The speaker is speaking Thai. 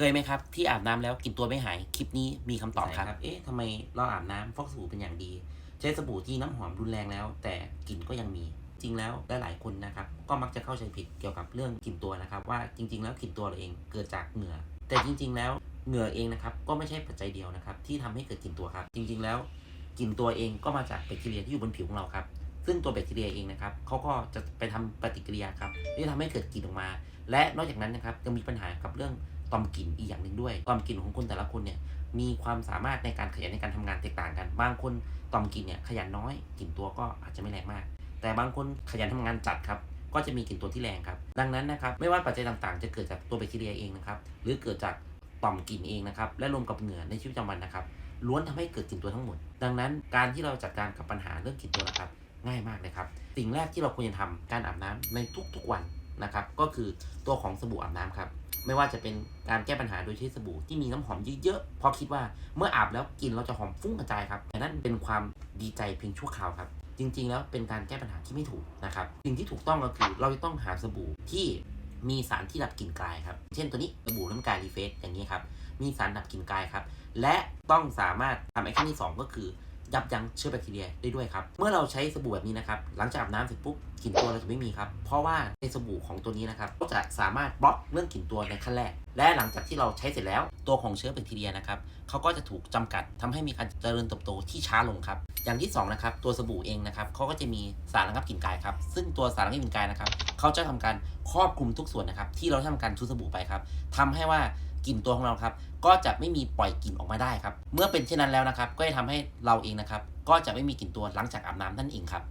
เคยไหมครับ ที่อาบน้ำแล้วกลิ่นตัวไม่หาย คลิปนี้มีคำตอบครับรบเอ๊ะทำไมเราอาบน้ำฟอกสบู่เป็นอย่างดี ใช้สบู่ที่น้ำหอมรุนแรงแล้ว แต่กลิ่นก็ยังมี จริงแล้วหลายๆคนนะครับ ก็มักจะเข้าใจผิดเกี่ยวกับเรื่องกลิ่นตัวนะครับ ว่าจริง ๆ แล้วกลิ่นตัวเราเองเกิดจากเหงื่อ แต่จริง ๆ แล้วเหงื่อเองนะครับก็ไม่ใช่ปัจจัยเดียวนะครับ ที่ทำให้เกิดกลิ่นตัวครับ จริง ๆ แล้วกลิ่นตัวเองก็มาจากแบคทีเรียที่อยู่บนผิวของเราครับซึ่งตัวแบคทีเรียเองนะครับเขาก็จะไปทำปฏิกิริยาครับที่ทำให้เกิดกลิ่นออกมา และนอกจากนั้นนะครับยังมีปัญหากับเรื่อง ต่อมกลิ่นอีกอย่างหนึ่งด้วยต่อมกลิ่นของคนแต่ละคนเนี่ยมีความสามารถในการขยันในการทำงานแตกต่างกัน บางคนต่อมกลิ่นเนี่ยขยันน้อยกลิ่นตัวก็อาจจะไม่แรงมาก แต่บางคนขยันทำงานจัดครับก็จะมีกลิ่นตัวที่แรงครับ ดังนั้นนะครับ ไม่ว่าปัจจัยต่างๆ จะเกิดจากตัวแบคทีเรียเองนะครับ หรือเกิดจากต่อมกลิ่นเองนะครับ และรวมกับเหงื่อในชีวิตประจำวันนะครับ ล้วนทำให้เกิดกลิ่นตัวทั้งหมด ดังนั้นการที่เราจัดการกับปัญหาเรื่องกลิ่นตัวนะครับ ง่ายมากเลยครับ สิ่งแรกที่เราควรจะทำการอาบน้ำในทุกๆวัน นะครับ ก็คือตัวของสบู่อาบน้ำครับ ไม่ว่าจะเป็นการแก้ปัญหาโดยใช้สบู่ที่มีน้ำหอมเยอะๆเพราะคิดว่าเมื่ออาบแล้วกลิ่นเราจะหอมฟุ้งกระจายครับแต่นั่นเป็นความดีใจเพียงชั่วคราวครับ จริง ๆ แล้วเป็นการแก้ปัญหาที่ไม่ถูกนะครับ สิ่งที่ถูกต้องก็คือเราจะต้องหาสบู่ที่มีสารที่ดับกลิ่นกายครับ เช่นตัวนี้สบู่น้ำกายรีเฟสอย่างนี้ครับ มีสารดับกลิ่นกายครับ และต้องสามารถทำไอ้ขั้นที่สองก็คือ ยับยั้งเชื้อแบคทีเรียได้ด้วยครับ เมื่อเราใช้สบู่แบบนี้นะครับ หลังจากอาบน้ำเสร็จปุ๊บกลิ่นตัวเราจะไม่มีครับ เพราะว่าในสบู่ของตัวนี้นะครับก็จะสามารถบล็อกเรื่องกลิ่นตัวในขั้นแรก และหลังจากที่เราใช้เสร็จแล้วตัวของเชื้อแบคทีเรียนะครับเขาก็จะถูกจำกัดทำให้มีการเจริญเติบโตที่ช้าลงครับ อย่างที่สองนะครับตัวสบู่เองนะครับเขาก็จะมีสารระงับกลิ่นกายครับซึ่งตัวสารระงับกลิ่นกายนะครับเขาจะทำการครอบคลุมทุกส่วนนะครับ ที่เราทำการทูสบู่ไปครับทำให้ว่ากลิ่นตัวของเราครับก็จะไม่มีปล่อยกลิ่นออกมาได้ครับ เมื่อเป็นเช่นนั้นแล้วนะครับ ก็จะทำให้เราเองนะครับ ก็จะไม่มีกลิ่นตัวหลังจากอาบน้ำนั่นเองครับ